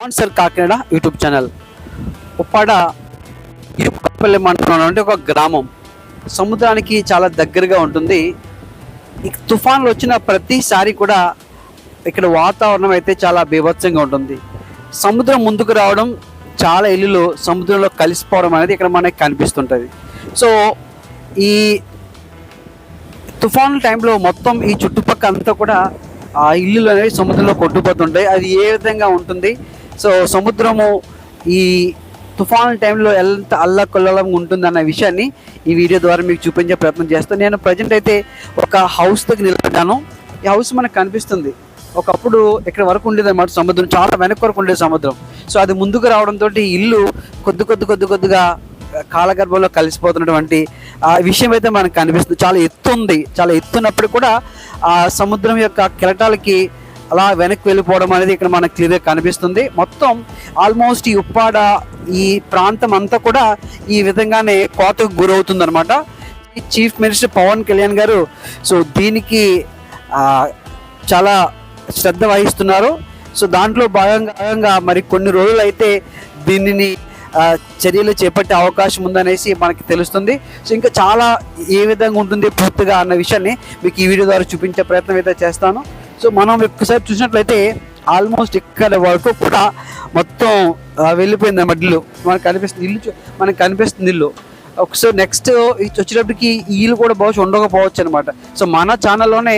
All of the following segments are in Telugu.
Sponsor Kakinada YouTube channel. Uppada Irupalli మండలం అంటే ఒక గ్రామం. సముద్రానికి చాలా దగ్గరగా ఉంటుంది. ఈ తుఫాన్లు వచ్చిన ప్రతిసారి కూడా ఇక్కడ వాతావరణం అయితే చాలా బీభత్సంగా ఉంటుంది. సముద్రం ముందుకు రావడం చాలా ఇల్లులు సముద్రంలో కలిసిపోవడం అనేది ఇక్కడ మనకి కనిపిస్తుంటుంది. సో ఈ తుఫాన్ టైంలో మొత్తం ఈ చుట్టుపక్కల అంతా కూడా ఆ ఇల్లులు అనేవి సముద్రంలో కొట్టుకుపోతుంటాయి. అది ఏ విధంగా ఉంటుంది? సో సముద్రము ఈ తుఫాను టైంలో ఎంత అల్లకొల్లంగా ఉంటుంది అన్న విషయాన్ని ఈ వీడియో ద్వారా మీకు చూపించే ప్రయత్నం చేస్తాను నేను ప్రజెంట్ అయితే ఒక హౌస్ దగ్గర నిలబడ్డాను. ఈ హౌస్ మనకు కనిపిస్తుంది. ఒకప్పుడు ఇక్కడ వరకు ఉండేది అనమాట సముద్రం. చాలా వెనక వరకు ఉండేది సముద్రం. సో అది ముందుకు రావడంతో ఇల్లు కొద్ది కొద్ది కొద్ది కొద్దిగా కాలగర్భంలో కలిసిపోతున్నటువంటి ఆ విషయం అయితే మనకు కనిపిస్తుంది. చాలా ఎత్తు ఉంది. చాలా ఎత్తున్నప్పుడు కూడా ఆ సముద్రం యొక్క కెరటాలకి అలా వెనక్కి వెళ్ళిపోవడం అనేది ఇక్కడ మనకు క్లియర్గా కనిపిస్తుంది. మొత్తం ఆల్మోస్ట్ ఈ ఉప్పాడ ఈ ప్రాంతం అంతా కూడా ఈ విధంగానే కోతకు గురవుతుంది అనమాట చీఫ్ మినిస్టర్ పవన్ కళ్యాణ్ గారు సో దీనికి చాలా శ్రద్ధ వహిస్తున్నారు. సో దాంట్లో భాగంగా మరి కొన్ని రోజులు అయితే దీనిని చర్యలు చేపట్టే అవకాశం ఉందనేసి మనకి తెలుస్తుంది. సో ఇంకా చాలా ఏ విధంగా ఉంటుంది పూర్తిగా అన్న విషయాన్ని మీకు ఈ వీడియో ద్వారా చూపించే ప్రయత్నం అయితే చేస్తాను. సో మనం ఒక్కసారి చూసినట్లయితే ఆల్మోస్ట్ ఇక్కడ వరకు కూడా మొత్తం వెళ్ళిపోయింది అన్నమాట ఇల్లు మనకు కనిపిస్తుంది ఇల్లు మనకు కనిపిస్తుంది ఇల్లు. ఒకసారి నెక్స్ట్ వచ్చేటప్పటికి ఈ ఇల్లు కూడా బహుశా ఉండకపోవచ్చు అనమాట సో మన ఛానల్లోనే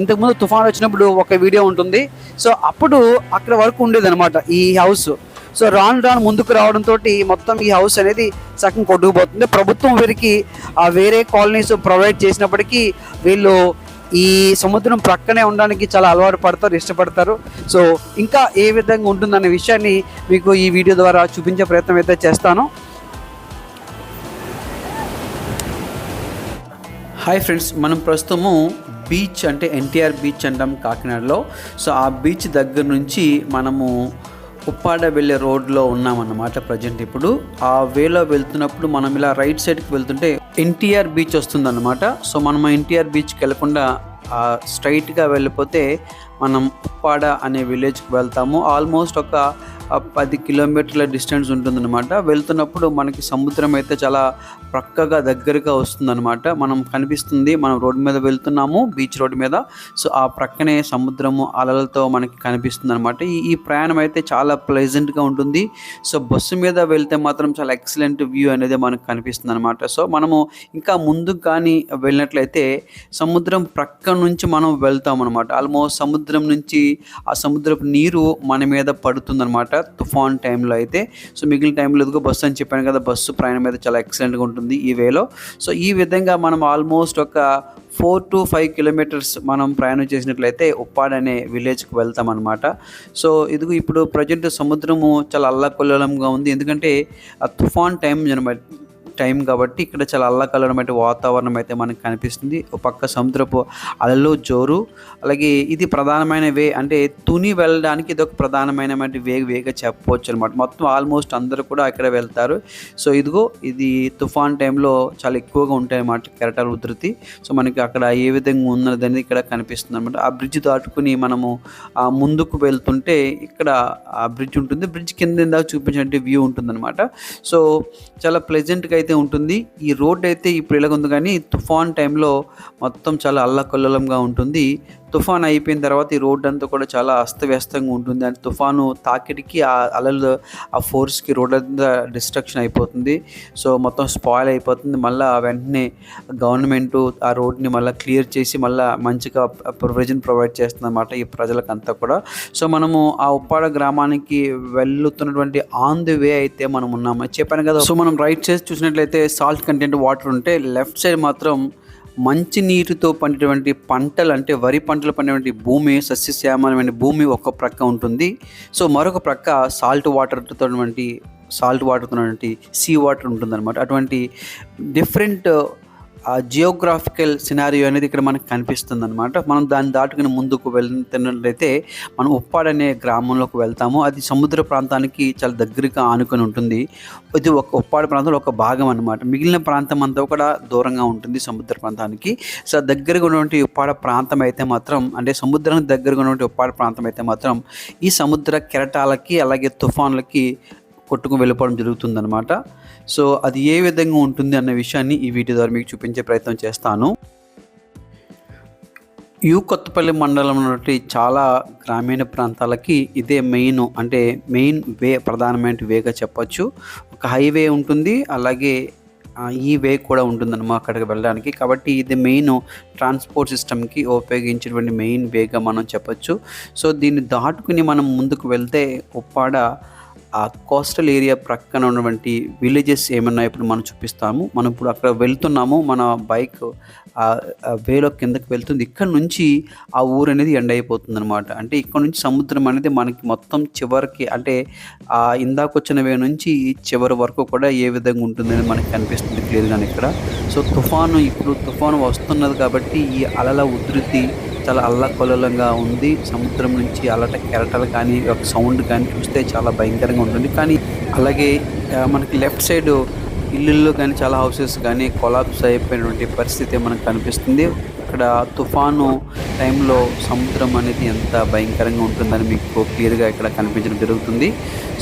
ఇంతకుముందు తుఫాన్ వచ్చినప్పుడు ఒక వీడియో ఉంటుంది. సో అప్పుడు అక్కడ వరకు ఉండేది అనమాట ఈ హౌస్. సో రాను రాను ముందుకు రావడంతో మొత్తం ఈ హౌస్ అనేది సగం కొట్టుకుపోతుంది. ప్రభుత్వం వీరికి ఆ వేరే కాలనీస్ ప్రొవైడ్ చేసినప్పటికీ వీళ్ళు ఈ సముద్రం ప్రక్కనే ఉండడానికి చాలా అలవాటు పడతారు ఇష్టపడతారు. సో ఇంకా ఏ విధంగా ఉంటుందనే విషయాన్ని మీకు ఈ వీడియో ద్వారా చూపించే ప్రయత్నం అయితే చేస్తాను. హాయ్ ఫ్రెండ్స్ మనం ప్రస్తుతము బీచ్ అంటే ఎన్టీఆర్ బీచ్ అంటాం కాకినాడలో. సో ఆ బీచ్ దగ్గర నుంచి మనము ఉప్పాడ వెళ్ళే రోడ్లో ఉన్నామన్నమాట ప్రజెంట్ ఇప్పుడు. ఆ వేలో వెళ్తున్నప్పుడు మనం ఇలా రైట్ సైడ్కి వెళ్తుంటే ఎన్టీఆర్ బీచ్ వస్తుందన్నమాట. సో మనం ఎన్టీఆర్ బీచ్కి వెళ్ళకుండా స్ట్రైట్గా వెళ్ళిపోతే మనం ఉప్పాడ అనే విలేజ్కి వెళ్తాము. ఆల్మోస్ట్ ఒక పది కిలోమీటర్ల డిస్టెన్స్ ఉంటుందన్నమాట. వెళ్తున్నప్పుడు మనకి సముద్రం అయితే చాలా ప్రక్కగా దగ్గరగా వస్తుందన్నమాట. మనం కనిపిస్తుంది మనం రోడ్డు మీద వెళ్తున్నాము బీచ్ రోడ్డు మీద. సో ఆ ప్రక్కనే సముద్రము అలలతో మనకి కనిపిస్తుంది అనమాట ఈ ఈ ప్రయాణం అయితే చాలా ప్లెజెంట్గా ఉంటుంది. సో బస్సు మీద వెళ్తే మాత్రం చాలా ఎక్సలెంట్ వ్యూ అనేది మనకు కనిపిస్తుంది అనమాట సో మనము ఇంకా ముందుకు కానీ వెళ్ళినట్లయితే సముద్రం ప్రక్క నుంచి మనం వెళ్తాం అనమాట ఆల్మోస్ట్ సముద్రం నుంచి ఆ సముద్రపు నీరు మన మీద పడుతుందన్నమాట తుఫాన్ టైంలో అయితే. సో మిగిలిన టైంలో ఎదుగు బస్సు అని చెప్పాను కదా బస్సు ప్రయాణం అయితే చాలా ఎక్సలెంట్గా ఉంటుంది. ఈ వేలో. సో ఈ విధంగా మనం ఆల్మోస్ట్ ఒక ఫోర్ టు ఫైవ్ కిలోమీటర్స్ మనం ప్రయాణం చేసినట్లయితే ఉప్పాడ్ అనే విలేజ్కి వెళ్తాం అనమాట సో ఇదిగో ఇప్పుడు ప్రజెంట్ సముద్రము చాలా అల్లకొల్లంగా ఉంది. ఎందుకంటే ఆ తుఫాన్ టైం అనమాట టైం కాబట్టి ఇక్కడ చాలా అల్లకల్లడమైన వాతావరణం అయితే మనకు కనిపిస్తుంది. ఒక పక్క సముద్రపు అలలు జోరు అలాగే ఇది ప్రధానమైన వే అంటే తుని వెళ్ళడానికి ఇది ఒక ప్రధానమైన వే వేగా చెప్పవచ్చు అనమాట మొత్తం ఆల్మోస్ట్ అందరూ కూడా అక్కడ వెళ్తారు. సో ఇదిగో ఇది తుఫాన్ టైంలో చాలా ఎక్కువగా ఉంటాయి అన్నమాట కెరటాల ఉధృతి. సో మనకి అక్కడ ఏ విధంగా ఉన్నదని ఇక్కడ కనిపిస్తుంది అనమాట ఆ బ్రిడ్జ్ దాటుకుని మనము ముందుకు వెళ్తుంటే ఇక్కడ ఆ బ్రిడ్జ్ ఉంటుంది. బ్రిడ్జ్ కింద ఇందాక చూపించినట్టు వ్యూ ఉంటుందన్నమాట. సో చాలా ప్లెజెంట్గా అయితే ఉంటుంది. ఈ రోడ్ అయితే ఇప్పుడు ఇలాగ ఉంది కానీ తుఫాన్ టైంలో మొత్తం చాలా అల్లకల్లోలంగా ఉంటుంది. తుఫాన్ అయిపోయిన తర్వాత ఈ రోడ్డు అంతా కూడా చాలా అస్తవ్యస్తంగా ఉంటుంది. అంటే తుఫాను తాకిడికి ఆ అలలు ఆ ఫోర్స్కి రోడ్ అంతా డిస్ట్రక్షన్ అయిపోతుంది. సో మొత్తం స్పాయిల్ అయిపోతుంది. మళ్ళీ వెంటనే గవర్నమెంట్ ఆ రోడ్ని మళ్ళీ క్లియర్ చేసి మళ్ళీ మంచిగా ప్రొవిజన్ ప్రొవైడ్ చేస్తుంది అనమాట ఈ ప్రజలకంతా కూడా. సో మనము ఆ ఉప్పాడ గ్రామానికి వెళ్తున్నటువంటి ఆన్ ది వే అయితే మనం ఉన్నాము. చెప్పాను కదా. సో మనం రైట్ సైడ్ చూసినట్లయితే సాల్ట్ కంటెంట్ వాటర్ ఉంటే లెఫ్ట్ సైడ్ మాత్రం మంచి నీటితో పండేటువంటి పంటలు అంటే వరి పంటలు పండేటువంటి భూమి సస్యశ్యామలమైన భూమి ఒక ప్రక్క ఉంటుంది. సో మరొక ప్రక్క సాల్ట్ వాటర్తో సాల్ట్ వాటర్తో సీ వాటర్ ఉంటుందన్నమాట. అటువంటి డిఫరెంట్ ఆ జియోగ్రాఫికల్ సినారియో అనేది ఇక్కడ మనకు కనిపిస్తుంది అనమాట మనం దాన్ని దాటుకుని ముందుకు వెళ్తున్నట్లయితే మనం ఉప్పాడనే అనే గ్రామంలోకి వెళ్తాము. అది సముద్ర ప్రాంతానికి చాలా దగ్గరగా ఆనుకొని ఉంటుంది. ఇది ఒక ఉప్పాడు ప్రాంతంలో ఒక భాగం అనమాట మిగిలిన ప్రాంతం అంతా కూడా దూరంగా ఉంటుంది సముద్ర ప్రాంతానికి. సో దగ్గరగా ఉన్నటువంటి ఉప్పాడ ప్రాంతం అయితే మాత్రం అంటే సముద్రానికి దగ్గరగా ఉన్నటువంటి ఉప్పాడ ప్రాంతం అయితే మాత్రం ఈ సముద్ర కెరటాలకి అలాగే తుఫాన్లకి కొట్టుకు వెళ్ళిపోవడం జరుగుతుందన్నమాట. సో అది ఏ విధంగా ఉంటుంది అన్న విషయాన్ని ఈ వీడియో ద్వారా మీకు చూపించే ప్రయత్నం చేస్తాను. యూ కొత్తపల్లి మండలం నుండి చాలా గ్రామీణ ప్రాంతాలకి ఇదే మెయిన్ అంటే మెయిన్ వే ప్రధానమైన వేగా చెప్పచ్చు. ఒక హైవే ఉంటుంది అలాగే ఈ వే కూడా ఉంటుందన్నమా అక్కడికి వెళ్ళడానికి. కాబట్టి ఇది మెయిన్ ట్రాన్స్పోర్ట్ సిస్టమ్కి ఉపయోగించినటువంటి మెయిన్ వేగా మనం చెప్పచ్చు. సో దీన్ని దాటుకుని మనం ముందుకు వెళ్తే ఉప్పాడ ఆ కోస్టల్ ఏరియా ప్రక్కన ఉన్నటువంటి విలేజెస్ ఏమన్నా ఇప్పుడు మనం చూపిస్తాము. మనం ఇప్పుడు అక్కడ వెళ్తున్నాము. మన బైక్ వేలో కిందకి వెళ్తుంది. ఇక్కడ నుంచి ఆ ఊరు అనేది ఎండ్ అయిపోతుంది అనమాట అంటే ఇక్కడ నుంచి సముద్రం అనేది మనకి మొత్తం చివరికి అంటే ఆ ఇందాక వచ్చిన వే నుంచి చివరి వరకు కూడా ఏ విధంగా ఉంటుందని మనకి కనిపిస్తుంది క్లియర్గా ఇక్కడ. సో తుఫాను ఇప్పుడు తుఫాను వస్తున్నది కాబట్టి ఈ అలల ఉధృతి చాలా అల్లకొలలంగా ఉంది. సముద్రం నుంచి అలట కెరటలు కానీ ఒక సౌండ్ కానీ చూస్తే చాలా భయంకరంగా ఉంటుంది. కానీ అలాగే మనకి లెఫ్ట్ సైడ్ ఇల్లుల్లో కానీ చాలా హౌసెస్ కానీ కొలాప్స్ అయిపోయినటువంటి పరిస్థితి మనకు కనిపిస్తుంది. ఇక్కడ తుఫాను టైంలో సముద్రం అనేది ఎంత భయంకరంగా ఉంటుందని మీకు క్లియర్గా ఇక్కడ కనిపించడం జరుగుతుంది.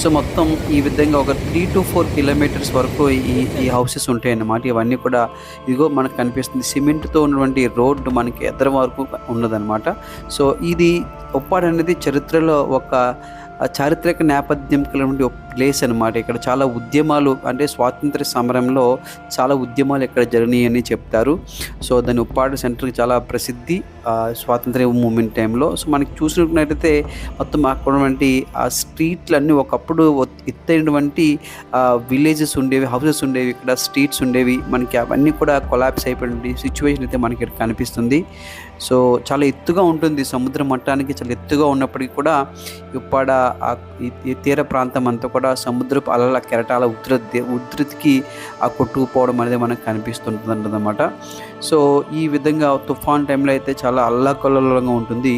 సో మొత్తం ఈ విధంగా ఒక త్రీ టు ఫోర్ కిలోమీటర్స్ వరకు ఈ ఈ హౌసెస్ ఉంటాయి అన్నమాట ఇవన్నీ కూడా ఇదిగో మనకు కనిపిస్తుంది. సిమెంట్తో ఉన్నటువంటి రోడ్డు మనకి ఎదర వరకు ఉన్నదన్నమాట. సో ఇది ఉప్పాడు అనేది చరిత్రలో ఒక చారిత్రక నేపథ్యం కలిగినటువంటి ప్లేస్ అనమాట ఇక్కడ చాలా ఉద్యమాలు అంటే స్వాతంత్ర సమరంలో చాలా ఉద్యమాలు ఇక్కడ జరిగినాయి అని చెప్తారు. సో దాని ఉప్పాడు సెంటర్కి చాలా ప్రసిద్ధి స్వాతంత్ర మూమెంట్ టైంలో. సో మనకి చూసినట్లయితే మొత్తం అక్కడ ఆ స్ట్రీట్లన్నీ ఒకప్పుడు ఎత్తైనటువంటి విలేజెస్ ఉండేవి హౌసెస్ ఉండేవి ఇక్కడ స్ట్రీట్స్ ఉండేవి. మనకి అవన్నీ కూడా కొలాప్స్ అయిపోయినటువంటి సిచ్యువేషన్ అయితే మనకి ఇక్కడ కనిపిస్తుంది. సో చాలా ఎత్తుగా ఉంటుంది సముద్ర మట్టానికి చాలా ఎత్తుగా ఉన్నప్పటికీ కూడా ఉప్పాడ ఆ తీర ప్రాంతం అంతా కూడా సముద్రపు అలల కెరటాల ఉధృతి ఉధృతికి ఆ కొట్టుకుపోవడం అనేది మనకు కనిపిస్తుంటుంది అనమాట సో ఈ విధంగా తుఫాన్ టైంలో అయితే చాలా అల్లకల్లోలంగా ఉంటుంది.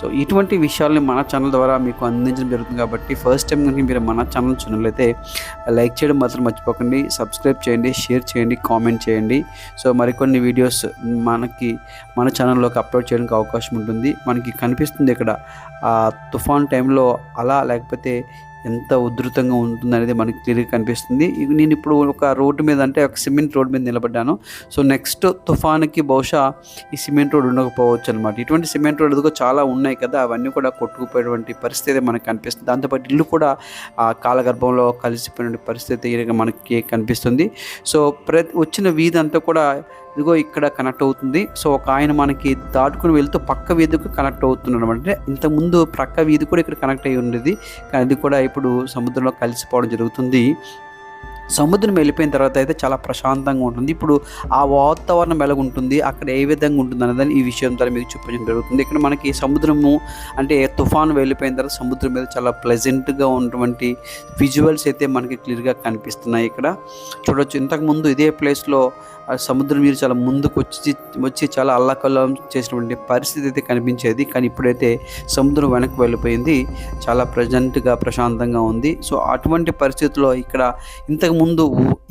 సో ఇటువంటి విషయాల్ని మన ఛానల్ ద్వారా మీకు అందించడం జరుగుతుంది కాబట్టి ఫస్ట్ టైం కనుక మీరు మన ఛానల్ చూసినట్లయితే లైక్ చేయడం మాత్రం మర్చిపోకండి సబ్స్క్రైబ్ చేయండి షేర్ చేయండి కామెంట్ చేయండి. సో మరికొన్ని వీడియోస్ మనకి మన ఛానల్లోకి అప్లోడ్ చేయడానికి అవకాశం ఉంటుంది. మనకి కనిపిస్తుంది ఇక్కడ ఆ తుఫాన్ టైంలో అలా లేకపోతే ఎంత ఉధృతంగా ఉంటుందనేది మనకి క్లియర్గా కనిపిస్తుంది. నేను ఇప్పుడు ఒక రోడ్డు మీద అంటే ఒక సిమెంట్ రోడ్ మీద నిలబడ్డాను. సో నెక్స్ట్ తుఫాన్కి బహుశా ఈ సిమెంట్ రోడ్ ఉండకపోవచ్చు అనమాట ఇటువంటి సిమెంట్ రోడ్ ఎదుగు చాలా ఉన్నాయి కదా అవన్నీ కూడా కొట్టుకుపోయేటువంటి పరిస్థితి మనకు కనిపిస్తుంది. దాంతోపాటు ఇల్లు కూడా ఆ కాలగర్భంలో కలిసిపోయిన పరిస్థితి మనకి కనిపిస్తుంది. సో ప్రతి వచ్చిన వీధి అంతా కూడా ఇదిగో ఇక్కడ కనెక్ట్ అవుతుంది. సో ఒక ఆయన మనకి దాటుకుని వెళ్తూ పక్క వీధికి కనెక్ట్ అవుతున్నాడు. అనమాట అంటే ఇంతకుముందు ప్రక్క వీధి కూడా ఇక్కడ కనెక్ట్ అయ్యి ఉండేది. కానీ అది కూడా ఇప్పుడు సముద్రంలో కలిసిపోవడం జరుగుతుంది. సముద్రం వెళ్ళిపోయిన తర్వాత అయితే చాలా ప్రశాంతంగా ఉంటుంది. ఇప్పుడు ఆ వాతావరణం ఎలాగుంటుంది? అక్కడ ఏ విధంగా ఉంటుంది అనేదాన్ని ఈ విషయం ద్వారా మీకు చూపించడం జరుగుతుంది. ఇక్కడ మనకి సముద్రము అంటే తుఫాను వెళ్ళిపోయిన తర్వాత సముద్రం మీద చాలా ప్లెజెంట్గా ఉన్నటువంటి విజువల్స్ అయితే మనకి క్లియర్గా కనిపిస్తున్నాయి ఇక్కడ. చూడొచ్చు. ఇంతకుముందు ఇదే ప్లేస్లో ఆ సముద్రం నీరు చాలా ముందుకు వచ్చి వచ్చి చాలా అల్లకల్లం చేసినటువంటి పరిస్థితి అయితే కనిపించేది. కానీ ఇప్పుడైతే సముద్రం వెనక్కి వెళ్ళిపోయింది. చాలా ప్రజెంట్గా ప్రశాంతంగా ఉంది. సో అటువంటి పరిస్థితుల్లో ఇక్కడ ఇంతకుముందు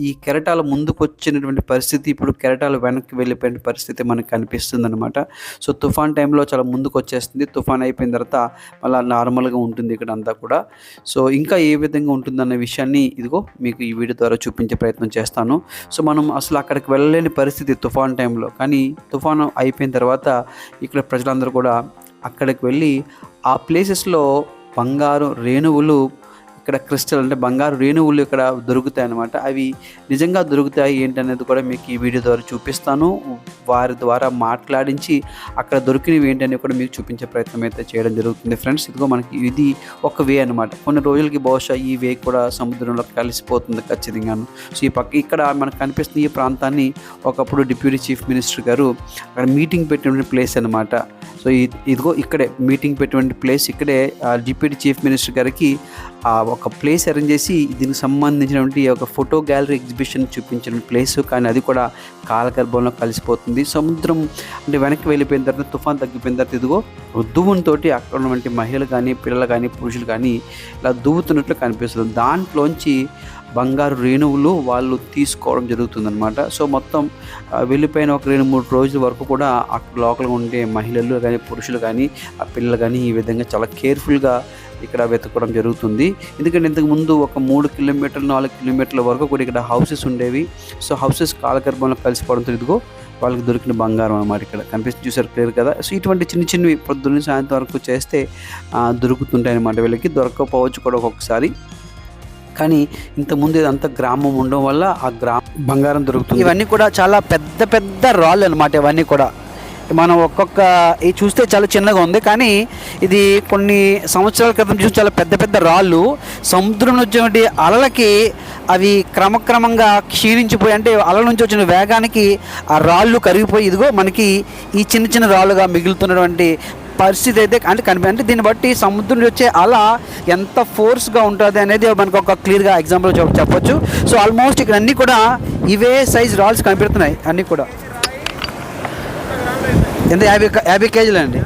ఈ కెరటాల ముందుకు వచ్చినటువంటి పరిస్థితి ఇప్పుడు కెరటాలు వెనక్కి వెళ్ళిపోయిన పరిస్థితి మనకు కనిపిస్తుంది అనమాట సో తుఫాన్ టైంలో చాలా ముందుకు వచ్చేస్తుంది తుఫాన్ అయిపోయిన తర్వాత మళ్ళీ నార్మల్గా ఉంటుంది ఇక్కడ అంతా కూడా. సో ఇంకా ఏ విధంగా ఉంటుందన్న విషయాన్ని ఇదిగో మీకు ఈ వీడియో ద్వారా చూపించే ప్రయత్నం చేస్తాను. సో మనం అసలు అక్కడికి వెళ్ళలేని పరిస్థితి తుఫాన్ టైంలో. కానీ తుఫాను అయిపోయిన తర్వాత ఇక్కడ ప్రజలందరూ కూడా అక్కడికి వెళ్ళి ఆ ప్లేసెస్లో బంగారు రేణువులు ఇక్కడ క్రిస్టల్ అంటే బంగారు రేణువులు ఇక్కడ దొరుకుతాయి అన్నమాట. అవి నిజంగా దొరుకుతాయి ఏంటనేది కూడా మీకు ఈ వీడియో ద్వారా చూపిస్తాను. వారి ద్వారా మాట్లాడించి అక్కడ దొరికినవి ఏంటనేది కూడా మీకు చూపించే ప్రయత్నం అయితే చేయడం జరుగుతుంది ఫ్రెండ్స్. ఇదిగో మనకి ఇది ఒక వే అనమాట కొన్ని రోజులకి బహుశా ఈ వే కూడా సముద్రంలో కలిసిపోతుంది ఖచ్చితంగాను. సో ఈ పక్క ఇక్కడ మనకు కనిపిస్తున్న ఈ ప్రాంతాన్ని ఒకప్పుడు డిప్యూటీ చీఫ్ మినిస్టర్ గారు అక్కడ మీటింగ్ పెట్టిన ప్లేస్ అనమాట సో ఇదిగో ఇక్కడే మీటింగ్ పెట్టినటువంటి ప్లేస్ ఇక్కడే డిప్యూటీ చీఫ్ మినిస్టర్ గారికి ఆ ఒక ప్లేస్ అరేంజ్ చేసి దీనికి సంబంధించినటువంటి ఒక ఫోటో గ్యాలరీ ఎగ్జిబిషన్ చూపించిన ప్లేస్. కానీ అది కూడా కాలగర్భంలో కలిసిపోతుంది. సముద్రం అంటే వెనక్కి వెళ్ళిపోయిన తర్వాత తుఫాన్ తగ్గిపోయిన తర్వాత ఇదిగో దువ్వునితో అక్కడ ఉన్నటువంటి మహిళలు కానీ పిల్లలు కానీ పురుషులు కానీ ఇలా దువ్వుతున్నట్లు కనిపిస్తుంది. దాంట్లోంచి బంగారు రేణువులు వాళ్ళు తీసుకోవడం జరుగుతుందనమాట సో మొత్తం వెళ్ళిపోయిన ఒక రెండు మూడు రోజుల వరకు కూడా అక్కడ లోకల్గా ఉండే మహిళలు కానీ పురుషులు కానీ ఆ పిల్లలు కానీ ఈ విధంగా చాలా కేర్ఫుల్గా ఇక్కడ వెతకడం జరుగుతుంది. ఎందుకంటే ఇంతకు ముందు ఒక మూడు కిలోమీటర్లు నాలుగు కిలోమీటర్ల వరకు కూడా ఇక్కడ హౌసెస్ ఉండేవి. సో హౌసెస్ కాలగర్భంలో కలిసిపోవడంతో ఇదిగో వాళ్ళకి దొరికిన బంగారం అన్నమాట ఇక్కడ. కనిపిస్తుంది చూసారు క్లియర్ కదా? సో ఇటువంటి చిన్న చిన్నవి పొద్దున్న సాయంత్రం వరకు చేస్తే దొరుకుతుంటాయి అన్నమాట వీళ్ళకి. దొరకకపోవచ్చు కూడా ఒక్కొక్కసారి. కానీ ఇంతకుముందు ఇదంతా గ్రామం ఉండడం వల్ల ఆ గ్రామ బంగారం దొరుకుతుంది. ఇవన్నీ కూడా చాలా పెద్ద పెద్ద రాళ్ళు అనమాట ఇవన్నీ కూడా. మనం ఒక్కొక్క ఇది చూస్తే చాలా చిన్నగా ఉంది కానీ ఇది కొన్ని సంవత్సరాల క్రితం చూసి చాలా పెద్ద పెద్ద రాళ్ళు. సముద్రం నుంచి అలలకి అవి క్రమక్రమంగా క్షీణించిపోయి అంటే అలల నుంచి వచ్చిన వేగానికి ఆ రాళ్ళు కరిగిపోయి ఇదిగో మనకి ఈ చిన్న చిన్న రాళ్ళుగా మిగులుతున్నటువంటి పరిస్థితి అయితే అంటే కనిపి అంటే దీన్ని బట్టి సముద్రం వచ్చే అల ఎంత ఫోర్స్గా ఉంటుంది అనేది మనకు ఒక క్లియర్గా ఎగ్జాంపుల్ చెప్పొచ్చు. సో ఆల్మోస్ట్ ఇక్కడ అన్నీ కూడా ఇవే సైజ్ రాల్స్ కనిపెడుతున్నాయి అన్నీ కూడా. ఎంత? యాభై యాభై కేజీలు అండి.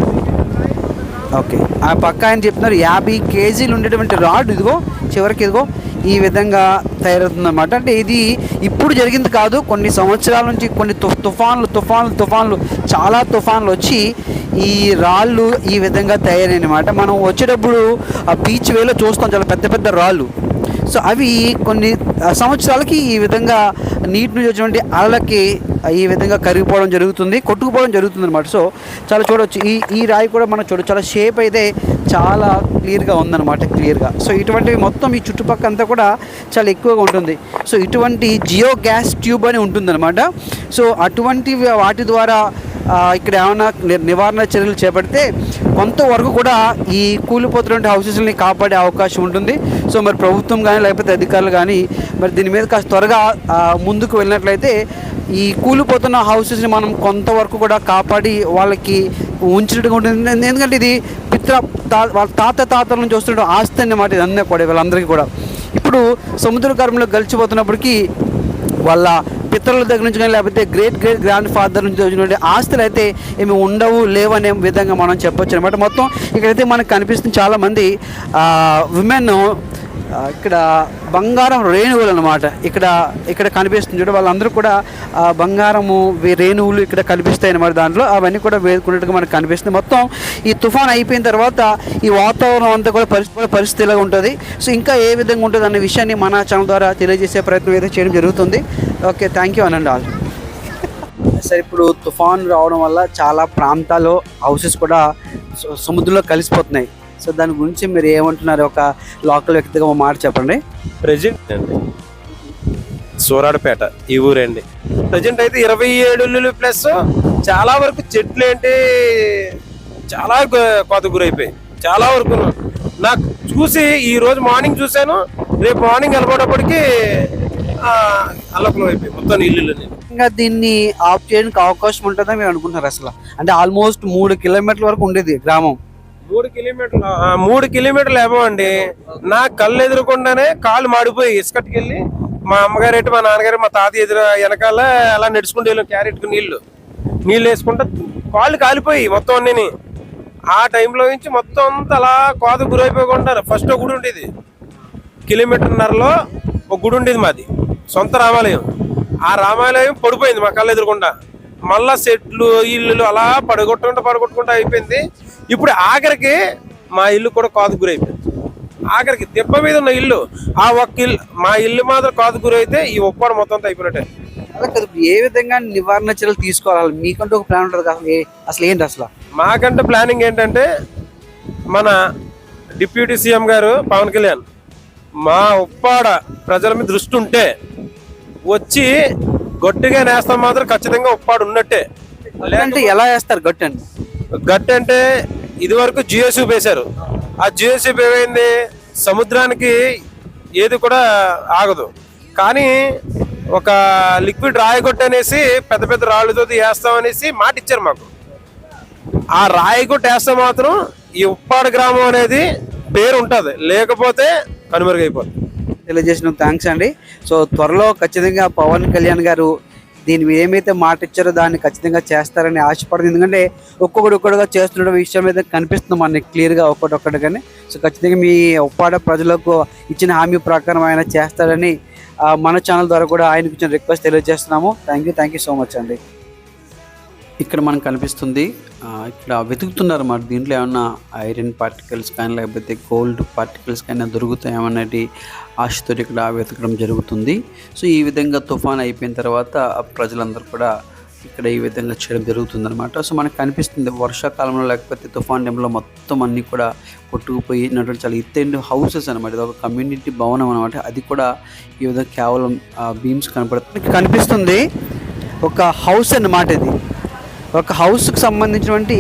ఓకే ఆ పక్క ఆయన చెప్తున్నారు యాభై కేజీలు ఉండేటువంటి రాడ్ ఇదిగో చివరికి ఇదిగో ఈ విధంగా తయారవుతుందన్నమాట. అంటే ఇది ఇప్పుడు జరిగింది కాదు కొన్ని సంవత్సరాల నుంచి కొన్ని తు తుఫాన్లు తుఫాన్లు తుఫాన్లు చాలా తుఫాన్లు వచ్చి ఈ రాళ్ళు ఈ విధంగా తయారైనమాట మనం వచ్చేటప్పుడు ఆ బీచ్ వేలో చూస్తాం చాలా పెద్ద పెద్ద రాళ్ళు. సో అవి కొన్ని సంవత్సరాలకి ఈ విధంగా నీటి నుంచి వచ్చినటువంటి అలలకి ఈ విధంగా కరిగిపోవడం జరుగుతుంది కొట్టుకుపోవడం జరుగుతుంది అనమాట సో చాలా చూడవచ్చు ఈ ఈ రాయి కూడా మనం చూడవచ్చు చాలా షేప్ అయితే చాలా క్లియర్గా ఉందన్నమాట క్లియర్గా సో ఇటువంటివి మొత్తం ఈ చుట్టుపక్కల అంతా కూడా చాలా ఎక్కువగా ఉంటుంది. సో ఇటువంటి జియో గ్యాస్ ట్యూబ్ అని ఉంటుందన్నమాట. సో అటువంటి వాటి ద్వారా ఇక్కడ ఏమైనా ని- నివారణ చర్యలు చేపడితే కొంతవరకు కూడా ఈ కూలిపోతున్న హౌసెస్ని కాపాడే అవకాశం ఉంటుంది. సో మరి ప్రభుత్వం కానీ లేకపోతే అధికారులు కానీ మరి దీని మీద కాస్త త్వరగా ముందుకు వెళ్ళినట్లయితే ఈ కూలిపోతున్న హౌసెస్ని మనం కొంతవరకు కూడా కాపాడి వాళ్ళకి ఉంచినట్టుగా ఉంటుంది. ఎందుకంటే ఇది పిత్ర తా వాళ్ళ తాత తాతల నుంచి వస్తున్న ఆస్తి అన్నమాట ఇదన్నీ కూడా వీళ్ళందరికీ కూడా. ఇప్పుడు సముద్ర గర్భంలో గలిచిపోతున్నప్పటికీ వాళ్ళ పితరుల దగ్గర నుంచి కానీ లేకపోతే గ్రేట్ గ్రేట్ గ్రాండ్ ఫాదర్ నుంచి వచ్చినటువంటి ఆస్తులు అయితే ఏమి ఉండవు లేవనే విధంగా మనం చెప్పొచ్చు అనమాట మొత్తం ఇక్కడైతే మనకు కనిపిస్తుంది చాలామంది విమెన్ ఇక్కడ బంగారం రేణువులు అనమాట ఇక్కడ ఇక్కడ కనిపిస్తుంది చూడ వాళ్ళందరూ కూడా బంగారము రేణువులు ఇక్కడ కనిపిస్తాయి అనమాట దాంట్లో. అవన్నీ కూడా వేసుకున్నట్టుగా మనకు కనిపిస్తుంది. మొత్తం ఈ తుఫాన్ అయిపోయిన తర్వాత ఈ వాతావరణం అంతా కూడా పరిస్థితి పరిస్థితిలో ఉంటుంది. సో ఇంకా ఏ విధంగా ఉంటుంది అనే విషయాన్ని మన ఛానల్ ద్వారా తెలియజేసే ప్రయత్నం అయితే చేయడం జరుగుతుంది. ఓకే థ్యాంక్ యూ అనండి ఆల్. సరే ఇప్పుడు తుఫాన్ రావడం వల్ల చాలా ప్రాంతాల్లో హౌసెస్ కూడా సముద్రంలో కలిసిపోతున్నాయి. సో దాని గురించి మీరు ఏమంటున్నారు? ఒక లోకల్ వ్యక్తిగా ఒక మాట చెప్పండి. ప్రజెంట్ అండి. సూరాడపేట ఈ ఊరండి. ప్రజెంట్ అయితే ఇరవై ఏడు ప్లస్ చాలా వరకు చెట్లు ఏంటి చాలా గు- కోత గురైపోయాయి. చాలా వరకు నాకు చూసి ఈ రోజు మార్నింగ్ చూశాను రేపు మార్నింగ్ వెళ్ళబోటప్పటికి అల్లకులం అయిపోయి మొత్తం ఇల్లు ఇంకా దీన్ని ఆఫ్ చేయడానికి అవకాశం ఉంటుందని మీరు అనుకుంటున్నారు అసలు? అంటే ఆల్మోస్ట్ మూడు కిలోమీటర్ల వరకు ఉండేది గ్రామం. మూడు కిలోమీటర్లు మూడు కిలోమీటర్లు ఏమో అండి నా కళ్ళు ఎదురుకుండానే కాళ్ళు మాడిపోయి ఇసుకట్టుకెళ్ళి మా అమ్మగారు ఎటు మా నాన్నగారు మా తాత ఎదురు వెనకాల అలా నడుచుకుంటూ వెళ్ళాం క్యారెట్కు నీళ్ళు నీళ్ళు వేసుకుంటా కాళ్ళు కాలిపోయి మొత్తం అన్నీ ఆ టైంలో నుంచి మొత్తం అంతా అలా కోత గురైపోయి ఫస్ట్ గుడి ఉండేది. కిలోమీటర్న్నరలో ఒక గుడి ఉండేది మాది. సొంత రామాలయం. ఆ రామాలయం పడిపోయింది మా కళ్ళు ఎదురుకుండా. మళ్ళా సెట్లు ఇల్లు అలా పడగొట్టుకుంటూ పడగొట్టుకుంటూ అయిపోయింది. ఇప్పుడు ఆఖరికి మా ఇల్లు కూడా కోత గురైపోయింది. ఆఖరికి దెబ్బ మీద ఉన్న ఇల్లు ఆ ఒక్క ఇల్లు మా ఇల్లు మాత్రం కోత గురైతే ఈ ఒప్పాడు మొత్తం అయిపోయినట్టే. అలా కాదు ఏ విధంగా నివారణ చర్యలు తీసుకోవాలి? మీకంటూ ఒక ప్లాన్ ఉంటుంది కదా అసలు అసలు ఏంటి అసలు? మాకంటే ప్లానింగ్ ఏంటంటే మన డిప్యూటీ సీఎం గారు పవన్ కళ్యాణ్ మా ఉప్పాడ ప్రజల మీద దృష్టి ఉంటే వచ్చి గట్టిగా నేస్తాం మాత్రం ఖచ్చితంగా ఉప్పాడు ఉన్నట్టే. అంటే ఎలా వేస్తారు గట్టు అండి? గట్ అంటే ఇది వరకు జియోసీ వేశారు. ఆ జియోసీ ఏమైంది? సముద్రానికి ఏది కూడా ఆగదు. కానీ ఒక లిక్విడ్ రాయగొట్టు అనేసి పెద్ద పెద్ద రాళ్ళతో వేస్తాం అనేసి మాట ఇచ్చారు మాకు. ఆ రాయి కొట్టేస్తే మాత్రం ఈ ఉప్పాడు గ్రామం అనేది పేరు ఉంటది లేకపోతే కనుమరుగైపోతుంది తెలియజేసిన థ్యాంక్స్ అండి. సో త్వరలో ఖచ్చితంగా పవన్ కళ్యాణ్ గారు దీని మీద ఏమైతే మాట ఇచ్చారో దాన్ని ఖచ్చితంగా చేస్తారని ఆశపడుతుంది. ఎందుకంటే ఒక్కొక్కడు ఒక్కడుగా చేస్తున్న విషయం అయితే కనిపిస్తుంది మనకి క్లియర్గా ఒక్కటొక్కటిగానే సో ఖచ్చితంగా మీ ఉప్పాడ ప్రజలకు ఇచ్చిన హామీ ప్రకారం ఆయన చేస్తారని ఆ, మన ఛానల్ ద్వారా కూడా ఆయనకు ఇచ్చిన రిక్వెస్ట్ తెలియజేస్తున్నాము. Thank you thank you so much అండి. ఇక్కడ మనకు కనిపిస్తుంది ఆ, ఇక్కడ వెతుకుతున్నారు మరి దీంట్లో ఏమన్నా ఐరన్ పార్టికల్స్ కానీ లేకపోతే గోల్డ్ పార్టికల్స్ కానీ దొరుకుతాయేమన్నటి ఆశతో ఇక్కడ వెతకడం జరుగుతుంది. సో ఈ విధంగా తుఫాన్ అయిపోయిన తర్వాత ప్రజలందరూ కూడా ఇక్కడ ఈ విధంగా చేయడం జరుగుతుంది అనమాట సో మనకు కనిపిస్తుంది వర్షాకాలంలో లేకపోతే తుఫాన్ టైంలో మొత్తం అన్నీ కూడా కొట్టుకుపోయినటువంటి చాలా ఎత్తైన హౌసెస్ అనమాట ఇది ఒక కమ్యూనిటీ భవనం అనమాట అది కూడా ఈ విధంగా కేవలం బీమ్స్ కనపడుతుంది కనిపిస్తుంది ఒక హౌస్ అన్నమాట ఇది. ఒక హౌస్కి సంబంధించినటువంటి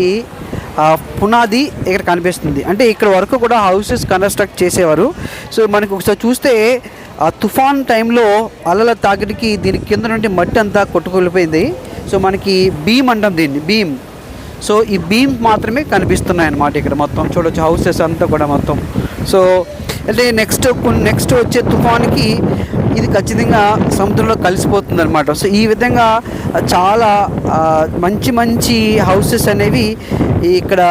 పునాది ఇక్కడ కనిపిస్తుంది. అంటే ఇక్కడ వరకు కూడా హౌసెస్ కన్స్ట్రక్ట్ చేసేవారు. సో మనకి ఒకసారి చూస్తే ఆ తుఫాన్ టైంలో అలల తాకిడికి దీని కింద నుండి మట్టి అంతా కొట్టుకొలిపోయింది సో మనకి బీమ్ అంటాం దీన్ని బీమ్. సో ఈ బీమ్ మాత్రమే కనిపిస్తున్నాయి అన్నమాట ఇక్కడ మొత్తం. చూడొచ్చు హౌసెస్ అంతా కూడా మొత్తం. సో అంటే నెక్స్ట్ నెక్స్ట్ వచ్చే తుఫాన్కి ఇది ఖచ్చితంగా సముద్రంలో కలిసిపోతుంది అనమాట సో ఈ విధంగా చాలా మంచి మంచి హౌసెస్ అనేవి ఇక్కడ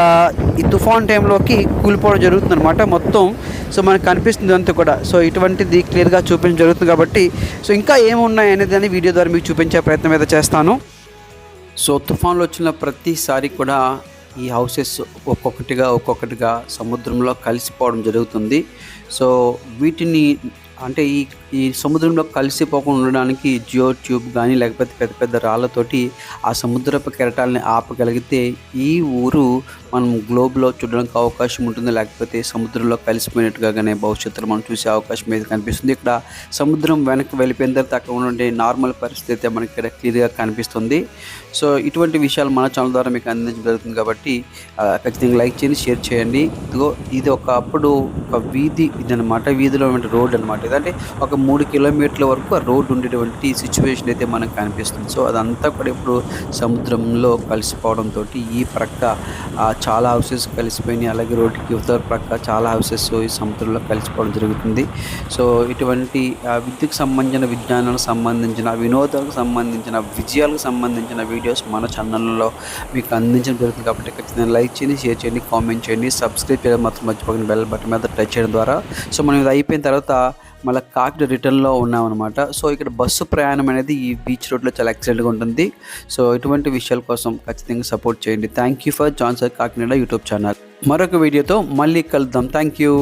ఈ తుఫాన్ టైంలోకి కూలిపోవడం జరుగుతుంది అనమాట మొత్తం. సో మనకు కనిపిస్తుంది అంతా కూడా. సో ఇటువంటిది క్లియర్గా చూపించడం జరుగుతుంది కాబట్టి. సో ఇంకా ఏమున్నాయి అనేది అని వీడియో ద్వారా మీకు చూపించే ప్రయత్నం అయితే చేస్తాను. సో తుఫాన్లు వచ్చిన ప్రతిసారి కూడా ఈ హౌసెస్ ఒక్కొక్కటిగా ఒక్కొక్కటిగా సముద్రంలో కలిసిపోవడం జరుగుతుంది. సో వీటిని అంటే ఈ ఈ సముద్రంలో కలిసిపోకుండా ఉండడానికి జియో ట్యూబ్ కానీ లేకపోతే పెద్ద పెద్ద రాళ్ళతోటి ఆ సముద్రపు కెరటాలని ఆపగలిగితే ఈ ఊరు మనం గ్లోబ్లో చూడడానికి అవకాశం ఉంటుంది. లేకపోతే సముద్రంలో కలిసిపోయినట్టుగా కానీ భవిష్యత్తులో మనం చూసే అవకాశం అయితే కనిపిస్తుంది. ఇక్కడ సముద్రం వెనక్కి వెళ్ళిపోయిన తర్వాత అక్కడ ఉండే నార్మల్ పరిస్థితి అయితే మనకి ఇక్కడ క్లియర్గా కనిపిస్తుంది. సో ఇటువంటి విషయాలు మన ఛానల్ ద్వారా మీకు అందించడం జరుగుతుంది కాబట్టి ఖచ్చితంగా లైక్ చేయండి షేర్ చేయండి. ఇదిగో ఇది ఒకప్పుడు ఒక వీధి ఇది వీధిలో ఉన్న రోడ్ అనమాట ఇదంటే ఒక మూడు కిలోమీటర్ల వరకు ఆ రోడ్డు ఉండేటువంటి సిచ్యువేషన్ అయితే మనకు కనిపిస్తుంది. సో అదంతా కూడా ఇప్పుడు సముద్రంలో కలిసిపోవడంతో ఈ ప్రక్క చాలా హౌసెస్ కలిసిపోయినాయి. అలాగే రోడ్డుకి ఉత్తర ప్రక్క చాలా హౌసెస్ ఈ సముద్రంలో కలిసిపోవడం జరుగుతుంది. సో ఇటువంటి ఆ, విద్యకు సంబంధించిన విజ్ఞానాలకు సంబంధించిన వినోదాలకు సంబంధించిన విజయాలకు సంబంధించిన వీడియోస్ మన ఛానల్లో మీకు అందించడం జరుగుతుంది. కాబట్టి ఖచ్చితంగా లైక్ చేయండి షేర్ చేయండి కామెంట్ చేయండి. సబ్స్క్రైబ్ చేయడం మాత్రం మర్చిపోకండి. బెల్ బటన్ మీద టచ్ చేయడం ద్వారా. సో మనం ఇది అయిపోయిన తర్వాత మళ్ళీ కాకినాడ రిటర్న్లో ఉన్నామన్నమాట. సో ఇక్కడ బస్సు ప్రయాణం అనేది ఈ బీచ్ రోడ్లో చాలా ఎక్సలెంట్గా ఉంటుంది. సో ఇటువంటి విషయాల కోసం ఖచ్చితంగా సపోర్ట్ చేయండి. Thank you for sponsor Kakinada YouTube channel. మరొక వీడియోతో మళ్ళీ కలుద్దాం. Thank you